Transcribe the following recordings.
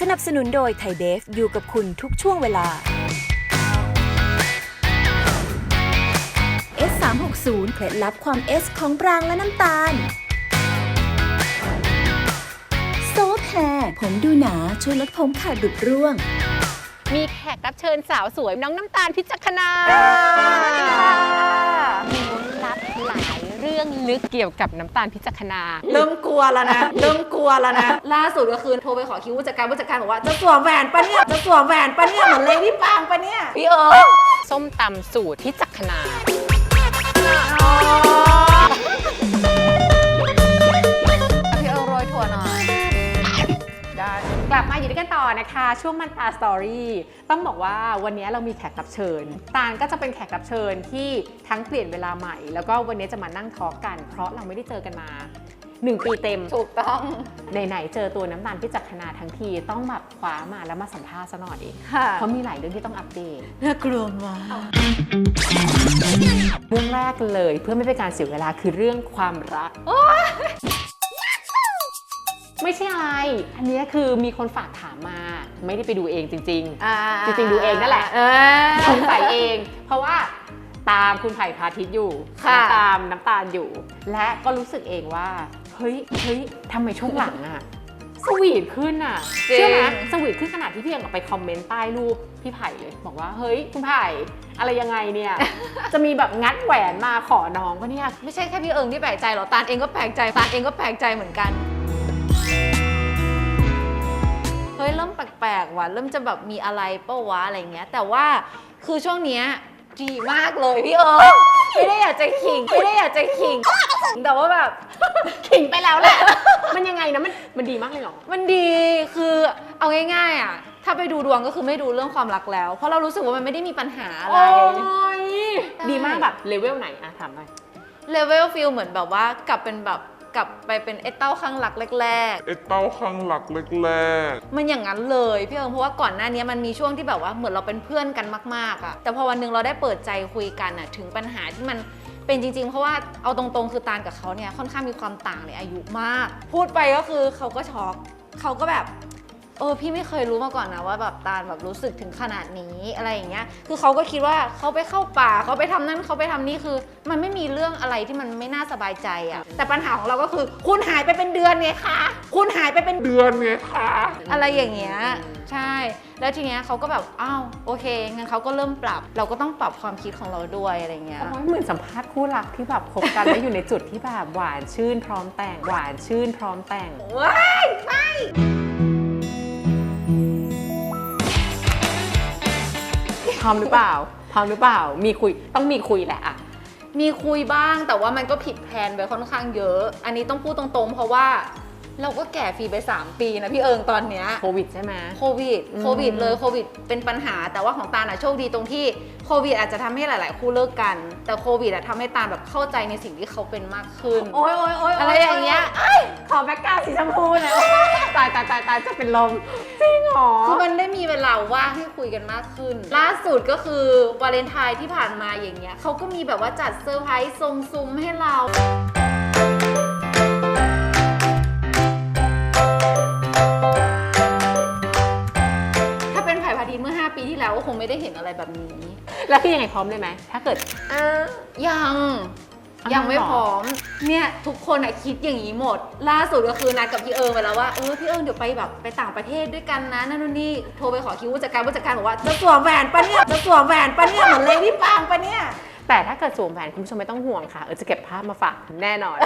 สนับสนุนโดยไทยเบฟอยู่กับคุณทุกช่วงเวลา S360 เคล็ดลับความ S ของปรางและน้ำตาลโซฟแฮร์ผมดูหนาช่วยลดผมขาดดุดร่วง มีแขกรับเชิญสาวสวยน้องน้ำตาลพิจักขณามีลับหลายเรื่องลึกเกี่ยวกับน้ำตาลพิจักขณาเริ่มกลัวแล้วนะ เริ่มกลัวแล้วนะ ล่าสุดก็คือโทรไปขอคิวผู้จัดการผู้จัดการบอกว่าจะสวมแหวนปะเนี่ย จะสวมแหวนปะเนี่ย เหมือนเลดี้ปางปะเนี่ย พี่เอิร์ธส้มตำสูตรพิจักขณา ลับมาอยู่ด้วยกันต่อนะคะ ช่วงมันตาสตอรี่ต้องบอกว่าวันนี้เรามีแขกรับเชิญตาลก็จะเป็นแขกรับเชิญที่ทั้งเปลี่ยนเวลาใหม่ แล้วก็วันนี้จะมานั่งทอล์กกัน เพราะเราไม่ได้เจอกันมา 1 ปีเต็มถูกต้องไหนๆเจอตัวน้ำตาลพิจักขณาทั้งทีต้องแบบคว้ามาแล้วมาสัมภาษณ์ซะหน่อยเองค่ะเพราะมีหลายเรื่องที่ต้องอัปเดตน่ากลัวมากเรื่องแรกเลยเพื่อไม่เป็นการเสียเวลาคือเรื่องความรัก ไม่ใช่อะไร อันเนี้ยคือมีคนฝากถามมา ไม่ได้ไปดูเองจริงอ่าจริงๆดูเองนั่นแหละเออๆสงสัยเอง เพราะว่าตามคุณไผ่พาทิตย์อยู่ค่ะตามน้ำตาลอยู่ และก็รู้สึกเองว่า เฮ้ยเฮ้ยทำไมช่วงหลังอะสวีทขึ้นอะเชื่อไหมสวีทขึ้นขนาดที่พี่ยังไปคอมเมนต์ใต้รูปพี่ไผ่เลย บอกว่าเฮ้ยคุณไผ่อะไรยังไงเนี่ย จะมีแบบงัดแหวนมาขอน้องปะเนี่ยไม่ใช่แค่พี่เอิงที่แปลกใจหรอกตาลเองก็แปลกใจตาลเองก็แปลกใจเหมือนกัน ฮ้ยเริ่มแปลกๆว่ะเริ่มจะแบบมีอะไรเป้าวะอะไรเงี้ย แต่ว่าคือช่วงเนี้ยดีมากเลยพี่เอิงไม่ได้อยากจะขิงไม่ได้อยากจะขิง แต่ว่าแบบ ขิงไปแล้วแหละ มันยังไงนะ มันมันดีมากเลยเหรอ มันดีคือเอาง่ายๆอะ ถ้าไปดูดวงก็คือไม่ดูเรื่องความรักแล้ว เพราะเรารู้สึกว่ามันไม่ได้มีปัญหาอะไรยดีมากแบบเลเวลไหนอะถามหน่อย เลเวลฟิลเหมือนแบบว่ากลับเป็นแบบ กลับไปเป็นไอ้เต้าข้างรักแรกไอ้เต้าข้างหลักแรกๆๆมันอย่างนั้นเลยพี่เอิงเพราะว่าก่อนหน้านี้มันมีช่วงที่แบบว่าเหมือนเราเป็นเพื่อนกันมากๆอะแต่พอวันหนึ่งเราได้เปิดใจคุยกันอะถึงปัญหาที่มันเป็นจริงๆ เพราะว่าเอาตรงๆ คือตาลกับเขาเนี่ยค่อนข้างมีความต่างในอายุมาก พูดไปก็คือเขาก็ช็อกเขาก็แบบ เออพี่ไม่เคยรู้มาก่อนนะว่าแบบตาลแบบรู้สึกถึงขนาดนี้อะไรอย่างเงี้ย คือเขาก็คิดว่าเขาไปเข้าป่าเขาไปทำนั่นเขาไปทำนี่คือ มันไม่มีเรื่องอะไรที่มันไม่น่าสบายใจอะ่ะ แต่ปัญหาของเราก็คือ คุณหายไปเป็นเดือนไงคะ คุณหายไปเป็นเดือนไงคะอะไรอย่างเงี้ยใช่ แล้วทีเนี้ยเขาก็แบบอ้าวโอเคงั้นเขาก็เริ่มปรับ เราก็ต้องปรับความคิดของเราด้วยอะไรเงี้ยโอ้ยเหมือนสัมภาษณ์คู่รักที่แบบคบกันแล้วอยู่ในจุดที่แบบหวานชื่นพร้อมแต่งหวานชื่นพร้อมแต่งว้ายไม่ ร้อมหรือเปล่า พร้อมหรือเปล่า มีคุย ต้องมีคุยแหละอะมีคุยบ้างแต่ว่ามันก็ผิดแผนไปค่อนข้างเยอะ อันนี้ต้องพูดตรงๆ เพราะว่าเราก็แก่ฟรีไป 3 ปีนะพี่เอิงตอนเนี้ย โควิดใช่ไหม โควิดอืมโควิดเลยโควิดเป็นปัญหา แต่ว่าของตาลอะโชคดีตรงที่โควิดอาจจะทำให้หลาย ๆ คู่เลิกกัน แต่โควิดอะทำให้ตาลแบบเข้าใจในสิ่งที่เขาเป็นมากขึ้น โอ้ยโอ้ยโอ้ยอะไรอย่างเงี้ย ขอแบ็กกราวด์สีชมพูหน่อยตายตายตายตายจะเป็นลมจริงเหรอ คือมันได้มีเวลาว่างให้คุยกันมากขึ้น ล่าสุดก็คือวาเลนไทน์ที่ผ่านมาอย่างเงี้ยเขาก็มีแบบว่าจัดเซอร์ไพรส์ทรงซุมให้เราถ้าเป็นไผ่พาทิตย์เมื่อ 5 ปีที่แล้วก็คงไม่ได้เห็นอะไรแบบนี้ แล้วพี่ยังไงพร้อมเลยไหม ถ้าเกิดยังอ้าว ยังไม่พร้อม เนี่ยทุกคนอะคิดอย่างนี้หมด ล่าสุดก็คือนัดกับพี่เอิงไปแล้วว่าเออพี่เอิงเดี๋ยวไปแบบไปต่างประเทศด้วยกันนะนั่นนู่นนี่โทรไปขอคิวผู้จัดการผู้จัดการบอกว่าจะสวมแหวนปะเนี่ยจะสวมแหวนปะเนี่ยเหมือนเลดี้ปางปะเนี่ย แต่ถ้าเกิดสวมแหวนคุณผู้ชมไม่ต้องห่วงค่ะ เออจะเก็บภาพมาฝากแน่นอน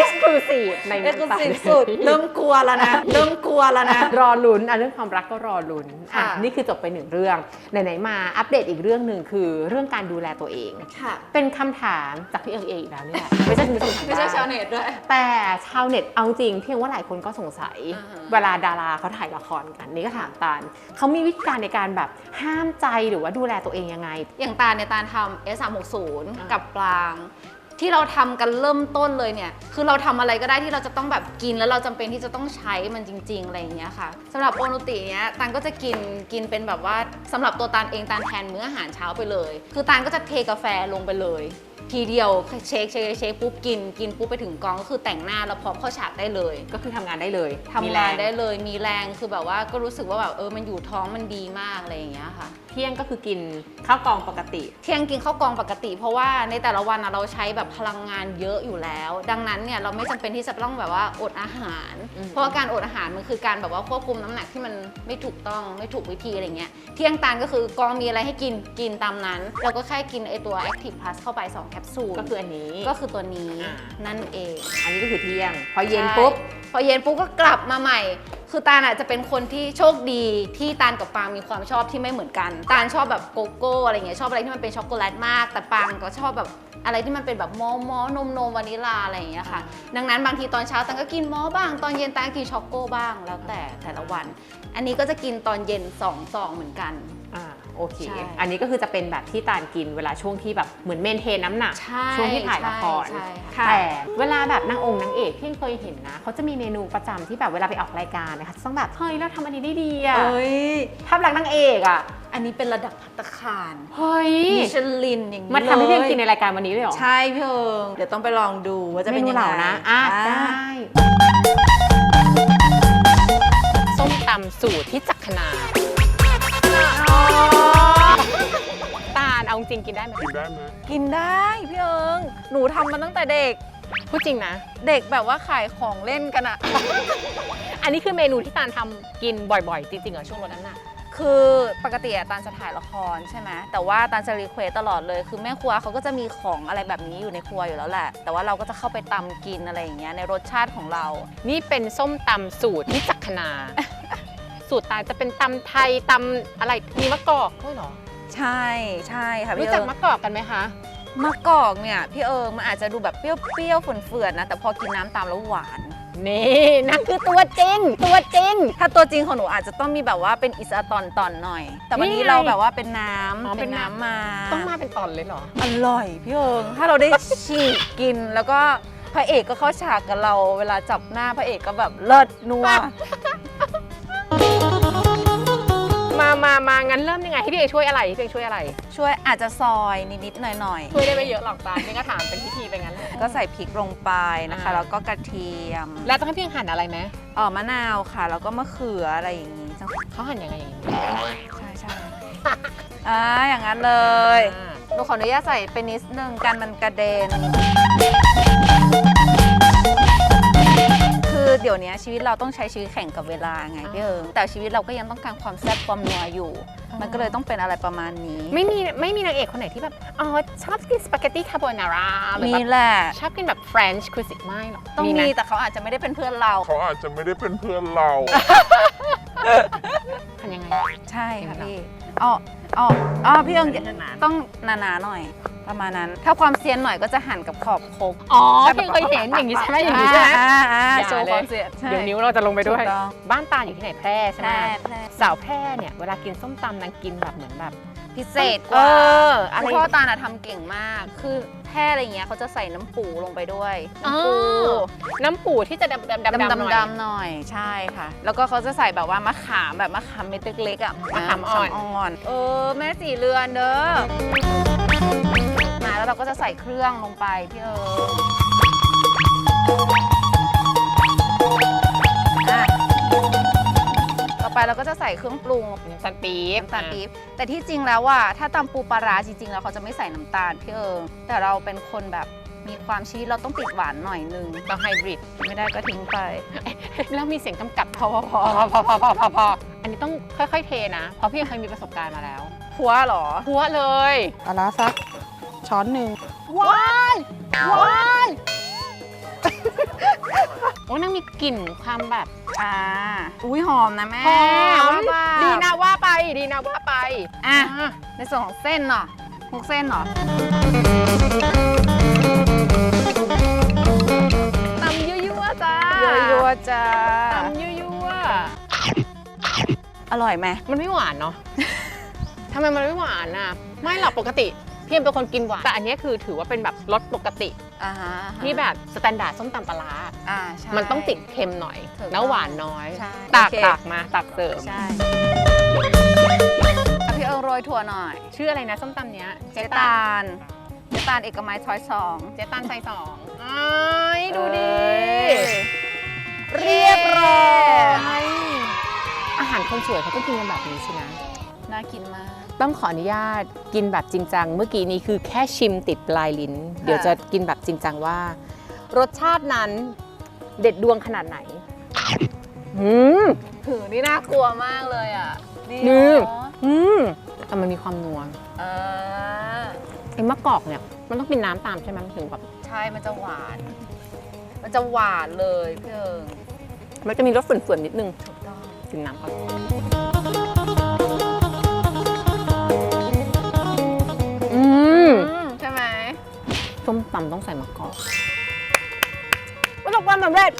Exclusive ในเอ็กซ์คลูน้ำตาลซีฟสุด เริ่มกลัวแล้วนะ เริ่มกลัวแล้วนะ รอลุ้นอะเรื่องความรักก็รอลุ้นอะค่ะ นี่คือจบไปหนึ่งเรื่องไหนๆมาอัปเดตอีกเรื่องหนึ่งคือเรื่องการดูแลตัวเอง ค่ะเป็นคำถามจากพี่เอิงเองอีกแล้วเนี่ยไม่ใช่คุณผู้ชมทางไม่ใช่บ้ชาวเน็ตด้วย แต่ชาวเน็ตเอาจริงเพียงว่าหลายคนก็สงสัย อ่าฮะ เวลาดาราเขาถ่ายละครกันนี่ก็ถามตาลเขามีวิธีการในการแบบห้ามใจหรือว่าดูแลตัวเองยังไง อย่างตาลเนี่ยตาลทำ S360 อ่ากักับปลาง ที่เราทำกันเริ่มต้นเลยเนี่ย คือเราทำอะไรก็ได้ที่เราจะต้องแบบกินแล้วเราจำเป็นที่จะต้องใช้มันจริง ๆ อะไรอย่างเงี้ยค่ะสำหรับโอนุติเนี้ยตาลก็จะกินกินเป็นแบบว่าสำหรับตัวตาลเองตาลแทนมื้ออาหารเช้าไปเลย คือตาลก็จะเทกาแฟลงไปเลยเทีเดียวเช็คเช็คเช็คปุ๊บกินกินปุ๊บไปถึงกองก็คือแต่งหน้าแล้วพร้อมเข้าฉากได้เลยก็คือทำงานได้เลยทำมีแรงานได้เลยมีแรงคือแบบว่าก็รู้สึกว่าแบบเออมันอยู่ท้องมันดีมากอะไรอย่างเงี้ยค่ะ เที่ยงก็คือกินข้าวกล่องปกติ เที่ยงกินข้าวกองปกติ เพราะว่าในแต่ละวันอะเราใช้แบบพลังงานเยอะอยู่แล้ว ดังนั้นเนี่ยเราไม่จำเป็นที่จะต้องแบบว่าอดอาหาร อืม เพราะว่าการอดอาหารมันคือการแบบว่าควบคุมน้ำหนักที่มันไม่ถูกต้องไม่ถูกวิธีอะไรเงี้ยเที่ยงตานก็คือกองมีอะไรให้กินกินตามนั้น เราก็แค่กินไอตัว Active Plus เข้าไป2แคปซูลก็คืออันนี้ก็คือตัวนี้อ่านั่นเอง อันนี้ก็คือเที่ยง พอเย็นใช่ปุ๊บพอเย็นปุ๊บก็กลับมาใหม่ คือตาลอาจจะเป็นคนที่โชคดีที่ตาลกับปางมีความชอบที่ไม่เหมือนกัน ตาลชอบแบบโกโก้อะไรเงี้ยชอบอะไรที่มันเป็นช็อกโกแลตมาก แต่ปางก็ชอบแบบอะไรที่มันเป็นแบบมอมอนมนมวานิลาอะไรอย่างเงี้ยค่ะ ดังนั้นบางทีตอนเช้าตาลก็กินมอบ้าง ตอนเย็นตาลก็กินช็อกโก้บ้าง แล้วแต่แต่ละวัน อันนี้ก็จะกินตอนเย็น2องซองเหมือนกันอ่า โอเค ใช่อันนี้ก็คือจะเป็นแบบที่ตาลกินเวลาช่วงที่แบบเหมือนเมนเทนน้ำหนัก ใช่ช่วงที่ถ่ายละครใช่ใช่ค่ะ แต่เวลาแบบนางองค์นางเอกที่เคยเห็นนะเขาจะมีเมนูประจำที่แบบเวลาไปออกรายการนะคะจะต้องแบบเฮ้ยเราทำอันนี้ได้ดีอะเอ้ย ภาพลักษณ์นางเอกอะอันนี้เป็นระดับพัตตาคารเฮ้ยมิชลินอย่างนี้มาทำให้เพียงลกินในรายการวันนี้เลยเหรอ ใช่พี่เอิงเดี๋ยวต้องไปลองดูว่าจะเมเป็นนูยังเหไงล่านะอะอ่าได้ส้มตำสูตรที่จักขนา จริงๆกินได้ไหมกินได้ไหมกินได้พี่เอิงหนูทำมาตั้งแต่เด็ก พูดจริงนะ เด็กแบบว่าขายของเล่นกันอะ อันนี้คือเมนูที่ตาลทำกินบ่อยๆ จริงๆเหรอช่วงลดน้ำหนัก คือปกติอะตาลจะถ่ายละครใช่ไหมแต่ว่าตาลจะรีเควสตลอดเลย คือแม่ครัวเขาก็จะมีของอะไรแบบนี้อยู่ในครัวอยู่แล้วแหละ แต่ว่าเราก็จะเข้าไปตำกินอะไรอย่างเงี้ยในรสชาติของเรา นี่เป็นส้มตำสูตรที่จักขนาสูตรตาลจะเป็นตำไทยตำอะไรมีมะกอกด้วยเหรอ ใช่ใช่ค่ะรู้พี่จัเอิกงมะกอกกันไหมคะ มะกอกเนี่ยพี่เอิงมันอาจจะดูแบบเปรี้ยวๆเฟื่อนๆนะแต่พอกินน้ำตามแล้วหวาน นี่นั่นคือตัวจริง ตัวจริง ถ้าตัวจริงของหนูอาจจะต้องมีแบบว่าเป็นอิสระตอนตอนๆหน่อย แต่วันนี่นี้ไงเราแบบว่าเป็นน้อ๋อำเป็นน้ำ มาต้องมาเป็นตอนเลยเหรอ อร่อยพี่เอิงถ้าเราได้ฉีกกินแล้วก็พระเอกก็เข้าฉากกับเรา เวลาจับหน้าพระเอกก็แบบเลิศนัว มามามางั้นเริ่มยังไงให้พี่เอกช่วยอะไรพี่เอกช่วยอะไร ช่วยอาจจะซอยนิดๆหน่อยช่วยได้ไม่เยอะหรอกตาลนี่ก็ถามเป็นพิธีไปงั้นแหละ ๆ ก็ใส่พริกลงไปนะคะ อ่า แล้วก็กระเทียมแล้วต้องให้พี่เอกหั่นอะไรไหมเออมะนาวค่ะ แล้วก็มะเขืออะไรอย่างงี้จังเขาหั่นยังไงอย่างนี้ใช่ใช่อ่าอย่างนั้นเลย อ่าหนูขออนุญาตใส่ไปนิดนึงกันมันกระเด็น ดี๋ยวนี้ชีวิตเราต้องใช้ชีวิตแข่งกับเวลาไงพี่เอิงแต่ชีวิตเราก็ยังต้องการความแซ่บความนัวอยู่ มันก็เลยต้องเป็นอะไรประมาณนี้ ไม่มีไม่มีนางเอกคนไหนที่แบบอ๋อชอบกินสปาเกตตี้คาโบนาร่าหรือมีแบบแหละชอบกินแบบเฟรนช์คุซิไม่หรอกต้องไหมีแต่เขาอาจจะไม่ได้เป็นเพื่อนเราเขาอาจจะไม่ได้เป็นเพื่อนเราทำยังไงใช่ค่ะจริงเหรอพี่อ๋ออ๋ออ๋อพี่เอิงต้องหนาๆหน่อย ประมาณนั้น ถ้าความเซียนหน่อยก็จะหั่นกับขอบครบอ๋อพี่เคยเห็นอย่างนี้ใช่ไหมอย่างนี้ใช่ไหมอ่าอ่าอย่าโชว์เลยความเซียนใช่เดี๋ยวนิ้วเราจะลงไปด้วยถูกต้องบ้านตาลอยู่ที่ไหนแพร่ใช่แพไหมร่แพร่สาวแพร่เนี่ยเวลากินส้มตำนางกินแบบเหมือนแบบพิเศษกเอว่าออะไรคือพ่อตาลอะทำเก่งมาก คือแพร่อะไรเงี้ยเขาจะใส่น้ำปูลงไปด้วยน้ำปูน้ำปูที่จะดำดำดำดำดำหน่อยดำๆหน่อยใช่ค่ะ แล้วก็เขาจะใส่แบบว่ามะขามแบบมะขามเม็ดเล็กๆอะ มะขามอ่อนมะขอ่อนเออ แม่สีเรือนเด้อ มา แล้วเราก็จะใส่เครื่องลงไปพี่เอออะต่อไปเราก็จะใส่เครื่องปรุง น้ำตาลปี๊บน้ำตาลปี๊บแต่ที่จริงแล้วอะถ้าตำปูปลาร้าจริง ๆ แล้วเขาจะไม่ใส่น้ำตาลพี่เอิงแต่เราเป็นคนแบบมีความชีวิตเราต้องติดหวานหน่อยนึง ต้องไฮบริด ไม่ได้ก็ทิ้งไป แล้วมีเสียงกำกับพอพอพอพอพอพอพอพออันนี้ต้องค่อยๆเทนะ เพราะพี่เคยมีประสบการณ์มาแล้วหัวเหรอ พัวเลย ปลาร้าสัก ช้อนหนึ่งว้ายว้ายโอ้นั่งมีกลิ่นความแบบอ่าอุ้ยหอมนะแม่หอมว่าดีนะว่าไปดีนะว่าไปอะอะในส่วนของเส้นเนาะพวกเส้นเนาะตำยั่วๆจ้ายัวๆจ้าตำยั่วอร่อยไหมๆมันไม่หวานเนาะทำไมมันไม่หวานอะ ไม่หรอกปกติ พี่เอ็มเป็นคนกินหวานแต่อันเนี้ยคือถือว่าเป็นแบบรสปกติอ่าฮะที่แบบสแตนดาร์ดส้มตำปลาร้าอ่าใช่มันต้องติดเค็มหน่อยถูกต้องแล้วหวานน้อยใช่ตักโอเคตักมาตักเสิร์ฟใช่อะพี่เอิงโรยถั่วหน่อย ชื่ออะไรนะส้มตำเนี้ยเจตาลเจตาลเอกมัยช้อยสองเจตันใส่สองอ้ายดูดิ เรียบร้อยอาหารคนสวยเขาต้องกินกันแบบนี้สินะน่า กินมาก ต้องขออนุญาตกินแบบจริงจัง เมื่อกี้นี้คือแค่ชิมติดปลายลิ้น เดี๋ยวจะกินแบบจริงจังว่า รสชาตินั้นเด็ดดวงขนาดไหนอืมถือนี่น่ากลัวมากเลยอะ นี่นี่เนาะอืมแต่มันมีความนัวอ่าไอ้มะกอกเนี่ย มันต้องเป็นน้ำตามใช่ไหมมันถึงแบบใช่ มันจะหวาน มันจะหวานเลยพี่เอิงมันจะมีรสฝืนๆนิดนึง ถูกต้องกินน้ำก่อน ส้มตำต้องใส่มะกอกประสบความสำเร็จ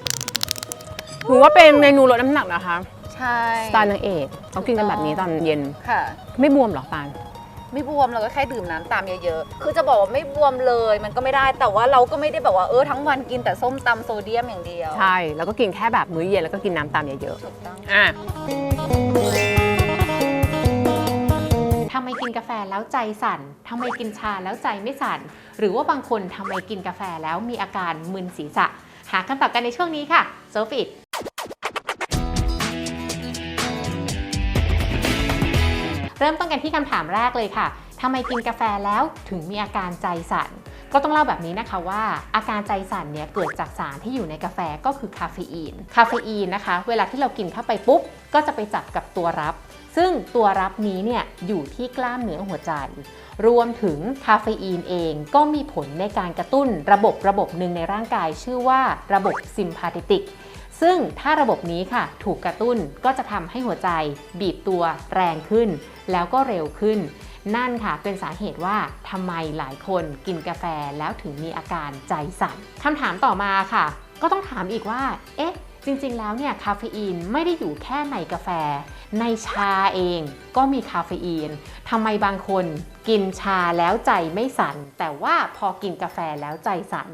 ถือว่าเป็นเมนูลดน้ำหนักนะคะใช่สไตล์นางเอกต้องกินกันแบบนี้ตอนเย็นค่ะ ไม่บวมเหรอปานไม่บวมเราก็แค่ดื่มน้ำตามเยอะๆ คือจะบอกว่าไม่บวมเลยมันก็ไม่ได้แต่ว่าเราก็ไม่ได้แบบว่าเออทั้งวันกินแต่ส้มตำโซเดียมอย่างเดียว ใช่ แล้วก็กินแค่แบบมื้อเย็นแล้วก็กินน้ำตามเยอะถูกต้องๆอะ ทำไมกินกาแฟแล้วใจสั่นทำไมกินชาแล้วใจไม่สั่น หรือว่าบางคนทำไมกินกาแฟแล้วมีอาการมึนศีรษะ หาคำตอบกันในช่วงนี้ค่ะโซฟิตเริ่มต้นกันที่คำถามแรกเลยค่ะทำไมกินกาแฟแล้วถึงมีอาการใจสั่นก็ต้องเล่าแบบนี้นะคะว่าอาการใจสั่นเนี่ยเกิดจากสารที่อยู่ในกาแฟก็คือคาเฟอีน คาเฟอีนนะคะ เวลาที่เรากินเข้าไปปุ๊บ ก็จะไปจับกับตัวรับ ซึ่งตัวรับนี้เนี่ยอยู่ที่กล้ามเนื้อหัวใจ รวมถึงคาเฟอีนเองก็มีผลในการกระตุ้นระบบระบบหนึ่งในร่างกาย ชื่อว่าระบบซิมพาติติกซึ่งถ้าระบบนี้ค่ะถูกกระตุ้นก็จะทำให้หัวใจบีบตัวแรงขึ้น แล้วก็เร็วขึ้น นั่นค่ะเป็นสาเหตุว่าทำไมหลายคนกินกาแฟแล้วถึงมีอาการใจสั่นคำถามต่อมาค่ะ ก็ต้องถามอีกว่า เอ๊ะ จริงๆแล้วเนี่ยคาเฟอีนไม่ได้อยู่แค่ในกาแฟ ในชาเองก็มีคาเฟอีนทำไมบางคนกินชาแล้วใจไม่สั่น แต่ว่าพอกินกาแฟแล้วใจสั่น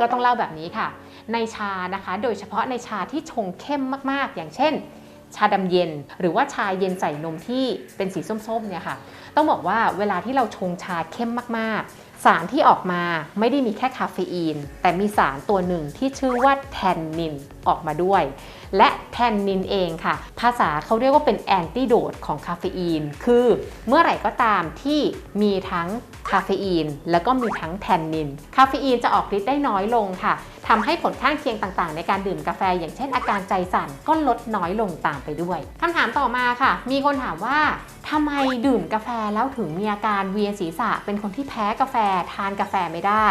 ก็ต้องเล่าแบบนี้ค่ะ ในชานะคะ โดยเฉพาะในชาที่ชงเข้มมากๆ อย่างเช่น ชาดำเย็น หรือว่าชาเย็นใส่นมที่เป็นสีส้มๆเนี่ยค่ะ ต้องบอกว่าเวลาที่เราชงชาเข้มมากๆ สารที่ออกมาไม่ได้มีแค่คาเฟอีน แต่มีสารตัวหนึ่งที่ชื่อว่าแทนนินออกมาด้วย และแทนนินเองค่ะ ภาษาเขาเรียกว่าเป็นแอนติโดดของคาเฟอีน คือเมื่อไหร่ก็ตามที่มีทั้งคาเฟอีน แล้วก็มีทั้งแทนนิน คาเฟอีนจะออกฤทธิ์ได้น้อยลงค่ะ ทำให้ผลข้างเคียงต่างๆ ในการดื่มกาแฟ อย่างเช่นอาการใจสั่นก็ลดน้อยลงตามไปด้วยคำถามต่อมาค่ะ มีคนถามว่าทำไมดื่มกาแฟแล้วถึงมีอาการเวียนศีรษะ เป็นคนที่แพ้กาแฟทานกาแฟไม่ได้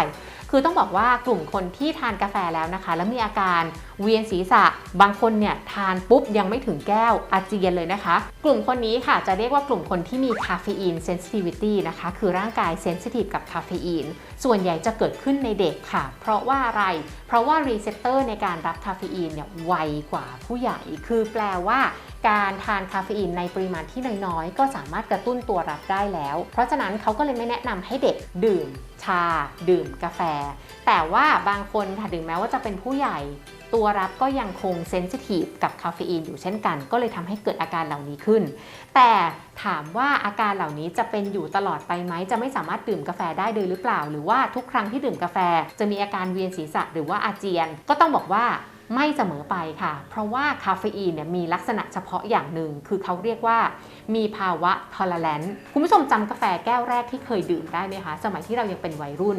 คือต้องบอกว่ากลุ่มคนที่ทานกาแฟแล้วนะคะ แล้วมีอาการเวียนศีรษะ บางคนเนี่ยทานปุ๊บยังไม่ถึงแก้วอาเจียนเลยนะคะ กลุ่มคนนี้ค่ะจะเรียกว่ากลุ่มคนที่มีคาเฟอีนเซนซิทิวิตี้นะคะ คือร่างกายเซนซิทีฟกับคาเฟอีน ส่วนใหญ่จะเกิดขึ้นในเด็กค่ะ เพราะว่าอะไรเพราะว่ารีเซพเตอร์ในการรับคาเฟอีนเนี่ยไวกว่าผู้ใหญ่ คือแปลว่าการทานคาเฟอีนในปริมาณที่น้อยๆ ก็สามารถกระตุ้นตัวรับได้แล้ว เพราะฉะนั้นเขาก็เลยไม่แนะนำให้เด็กดื่มชา ดื่มกาแฟ แต่ว่าบางคนค่ะถึงแม้ว่าจะเป็นผู้ใหญ่ ตัวรับก็ยังคงเซนซิทีฟกับคาเฟอีนอยู่เช่นกัน ก็เลยทำให้เกิดอาการเหล่านี้ขึ้น แต่ถามว่าอาการเหล่านี้จะเป็นอยู่ตลอดไปไหม จะไม่สามารถดื่มกาแฟได้เลยหรือเปล่า หรือว่าทุกครั้งที่ดื่มกาแฟ จะมีอาการเวียนศีรษะหรือว่าอาเจียน ก็ต้องบอกว่าไม่เสมอไปค่ะ เพราะว่าคาเฟอีนเนี่ยมีลักษณะเฉพาะอย่างหนึ่ง คือเขาเรียกว่ามีภาวะทอล e r a n c e คุณผู้ชมจำกาแฟแก้วแรกที่เคยดื่มได้ไหมคะ สมัยที่เรายังเป็นวัยรุ่น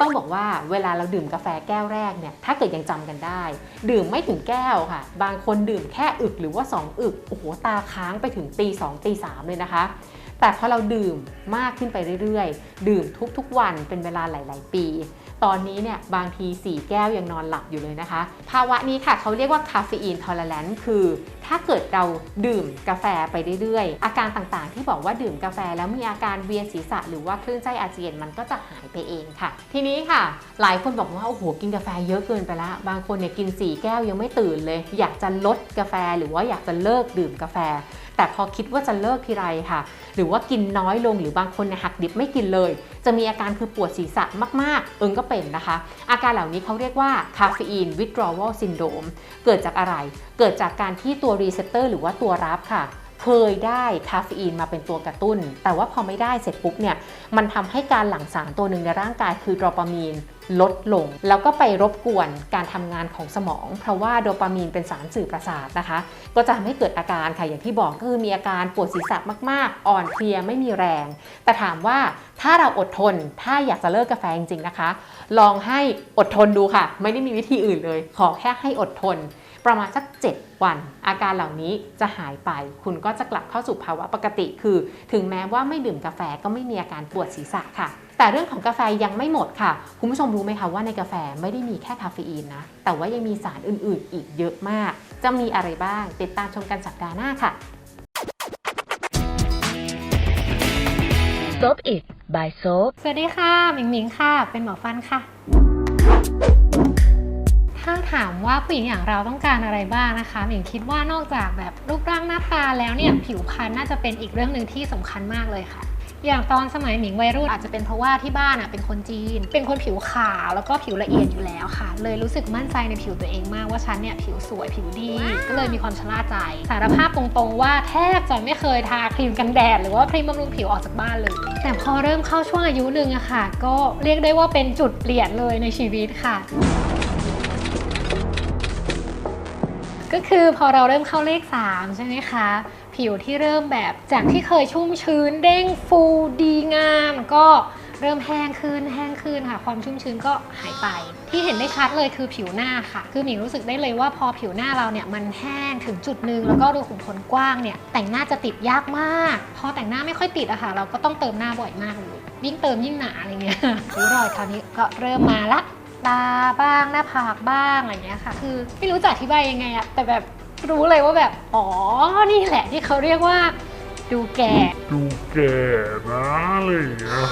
ต้องบอกว่าเวลาเราดื่มกาแฟแก้วแรกเนี่ยถ้าเกิดยังจำกันได้ ดื่มไม่ถึงแก้วค่ะ บางคนดื่มแค่อึกหรือว่า 2 อึกโอ้โหตาค้างไปถึงตีสองตีสามเลยนะคะ แต่พอเราดื่มมากขึ้นไปเรื่อยๆ ดื่มทุกๆวันเป็นเวลาหลาย ๆ ปี ตอนนี้เนี่ยบางที 4 แก้วยังนอนหลับอยู่เลยนะคะ ภาวะนี้ค่ะเขาเรียกว่าคาเฟอีนทอล e r a n c e คือ ถ้าเกิดเราดื่มกาแฟไปเรื่อยๆ อาการต่างๆ ที่บอกว่าดื่มกาแฟแล้วมีอาการเวียนศีรษะ หรือว่าคลื่นไส้อาเจียนมันก็จะหายไปเองค่ะ ทีนี้ค่ะ หลายคนบอกว่าโอ้โหกินกาแฟเยอะเกินไปละ บางคนเนี่ยกิน 4 แก้วยังไม่ตื่นเลย อยากจะลดกาแฟหรือว่าอยากจะเลิกดื่มกาแฟ แต่พอคิดว่าจะเลิกทีไรค่ะ หรือว่ากินน้อยลงหรือบางคนเนี่ยหักดิบไม่กินเลย จะมีอาการคือปวดศีรษะมากๆ เอิงก็เป็นนะคะ อาการเหล่านี้เขาเรียกว่าคาเฟอีน withdrawal syndrome เกิดจากอะไร เกิดจากการที่ตัวรีเซพเตอร์หรือว่าตัวรับค่ะ เคยได้คาเฟอีนมาเป็นตัวกระตุ้น แต่ว่าพอไม่ได้เสร็จปุ๊บเนี่ยมันทำให้การหลั่งสารตัวหนึ่งในร่างกายคือโดปามีนลดลง แล้วก็ไปรบกวนการทำงานของสมอง เพราะว่าโดปามีนเป็นสารสื่อประสาทนะคะ ก็จะทำให้เกิดอาการค่ะอย่างที่บอกก็คือมีอาการปวดศีรษะมากๆ อ่อนเพลียไม่มีแรง แต่ถามว่าถ้าเราอดทนถ้าอยากจะเลิกกาแฟจริงๆนะคะ ลองให้อดทนดูค่ะ ไม่ได้มีวิธีอื่นเลย ขอแค่ให้อดทน ประมาณสัก 7 วัน อาการเหล่านี้จะหายไป คุณก็จะกลับเข้าสู่ภาวะปกติ คือ ถึงแม้ว่าไม่ดื่มกาแฟก็ไม่มีอาการปวดศีรษะค่ะ แต่เรื่องของกาแฟยังไม่หมดค่ะ คุณผู้ชมรู้ไหมคะว่าในกาแฟไม่ได้มีแค่คาเฟอีนนะ แต่ว่ายังมีสารอื่นๆ อีกเยอะมาก จะมีอะไรบ้าง ติดตามชมกันสัปดาห์หน้าค่ะ Soap It by Soap สวัสดีค่ะหมิงหมิงค่ะ เป็นหมอฟันค่ะ ถ้าถามว่าผู้หญิงอย่างเราต้องการอะไรบ้างนะคะหมิงคิดว่านอกจากแบบรูปร่างหน้าตาแล้วเนี่ยผิวพรรณน่าจะเป็นอีกเรื่องหนึ่งที่สำคัญมากเลยค่ะ อย่างตอนสมัยหมิงวัยรุ่นอาจจะเป็นเพราะว่าที่บ้านอะเป็นคนจีน เป็นคนผิวขาวแล้วก็ผิวละเอียดอยู่แล้วค่ะ เลยรู้สึกมั่นใจในผิวตัวเองมากว่าฉันเนี่ยผิวสวยผิวดี ก็เลยมีความชะล่าใจสารภาพตรงๆว่าแทบจะไม่เคยทาครีมกันแดดหรือว่าครีมบำรุงผิวออกจากบ้านเลย แต่พอเริ่มเข้าช่วงอายุหนึ่งอะค่ะ ก็เรียกได้ว่าเป็นจุดเปลี่ยนเลยในชีวิตค่ะ ก็คือพอเราเริ่มเข้าเลข 3 ใช่ไหมคะ ผิวที่เริ่มแบบจากที่เคยชุ่มชื้นเด้งฟูดีงาม ก็เริ่มแห้งขึ้นแห้งขึ้นค่ะ ความชุ่มชื้นก็หายไป ที่เห็นได้ชัดเลยคือผิวหน้าค่ะ คือหมิงรู้สึกได้เลยว่าพอผิวหน้าเราเนี่ยมันแห้งถึงจุดหนึ่งแล้วก็รูขุมขนกว้างเนี่ยแต่งหน้าจะติดยากมาก พอแต่งหน้าไม่ค่อยติดอะค่ะ เราก็ต้องเติมหน้าบ่อยมากเลยยิ่งเติมยิ่งหนาอะไรเงี้ยริ้วรอยคราวนี้ก็เริ่มมาละ ตาบ้างหน้าผากบ้างอะไรเงี้ยค่ะ คือไม่รู้จะอธิบายยังไงอะแต่แบบรู้เลยว่าแบบ อ๋อ นี่แหละที่เขาเรียกว่า ดูแก่ ดูแก่นะอะไรอย่างเงี้ย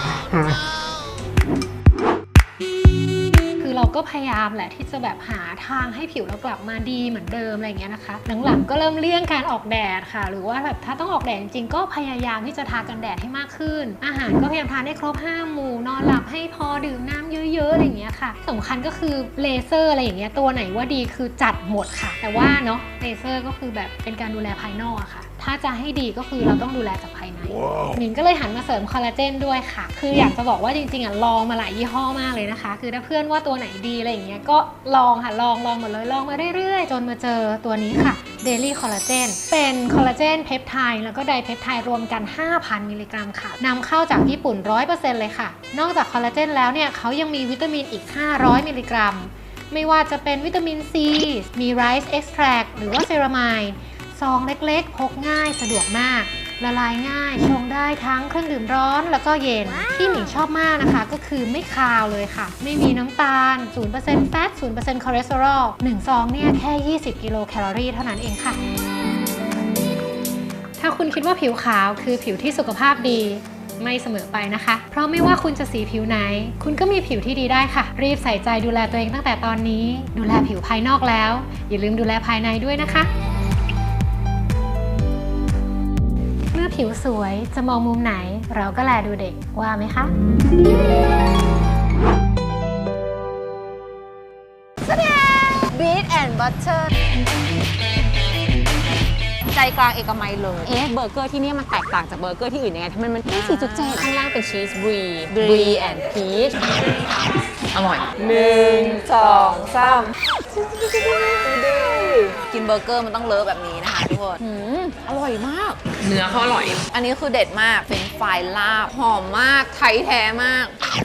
ก็พยายามแหละที่จะแบบหาทางให้ผิวเรากลับมาดีเหมือนเดิมอะไรเงี้ยนะคะหลังๆก็เริ่มเลี่ยงการออกแดดค่ะ หรือว่าแบบถ้าต้องออกแดดจริงๆก็พยายามที่จะทากันแดดให้มากขึ้น อาหารก็พยายามทานให้ครบห้าหมู่นอนหลับให้พอดื่มน้ำเยอะๆอะไรเงี้ยค่ะสำคัญก็คือเลเซอร์อะไรอย่างเงี้ยตัวไหนว่าดีคือจัดหมดค่ะ แต่ว่าเนาะเลเซอร์ก็คือแบบเป็นการดูแลภายนอกอะค่ะถ้าจะให้ดีก็คือเราต้องดูแลจากภายในหมินก็เลยหันมาเสริมคอลลาเจนด้วยค่ะ คืออยากจะบอกว่าจริงๆอะลองมาหลายยี่ห้อมากเลยนะคะ คือถ้าเพื่อนว่าตัวไหนดีอะไรอย่างเงี้ยก็ลองค่ะลองลองหมดเลยลองมาเรื่อยๆ จนมาเจอตัวนี้ค่ะ Daily Collagen เป็นคอลลาเจนเพปไทด์แล้วก็ไดเพปไทด์รวมกัน 5,000 มิลลิกรัมค่ะนำเข้าจากญี่ปุ่น 100%เลยค่ะ นอกจากคอลลาเจนแล้วเนี่ยเขายังมีวิตามินอีก 500 มิลลิกรัม ไม่ว่าจะเป็นวิตามินซีมีไรซ์เอ็กซ์แทรหรือว่าเซรามายซ องเล็กๆ พกง่ายสะดวกมาก ละลายง่าย ชงได้ทั้งเครื่องดื่มร้อนแล้วก็เย็น ที่หมิงชอบมากนะคะ ก็คือไม่คาวเลยค่ะ ไม่มีน้ำตาล 0%แฟต 0%คอเลสเตอรอล1ซองเนี่ยแค่ 20 กิโลแคลอรี่เท่านั้นเองค่ะถ้าคุณคิดว่าผิวขาวคือผิวที่สุขภาพดีไม่เสมอไปนะคะ เพราะไม่ว่าคุณจะสีผิวไหน คุณก็มีผิวที่ดีได้ค่ะ รีบใส่ใจดูแลตัวเองตั้งแต่ตอนนี้ ดูแลผิวภายนอกแล้ว อย่าลืมดูแลภายในด้วยนะคะ อผิวสวยจะมองมุมไหน เราก็แลดูเด็กว่าไหมคะบีทแอนด์บัตเตอร์ใจกลางเอกมัยเลย เอ๊ะ เบอร์เกอร์ที่นี่มันแตกต่างจากเบอร์เกอร์ที่อื่นยังไงทำไมมันแค่4.7ข้างล่างเป็นชีสบรีบรีแอนด์พีชอร่อยหนึ่งสองสาม กินเบอร์เกอร์มันต้องเลอะแบบนี้นะคะทุกคนหืมอร่อยมาก เนื้อเขาอร่อย อันนี้คือเด็ดมากเป็นไฟรายลาบหอมมากไทยแท้มากอร่อย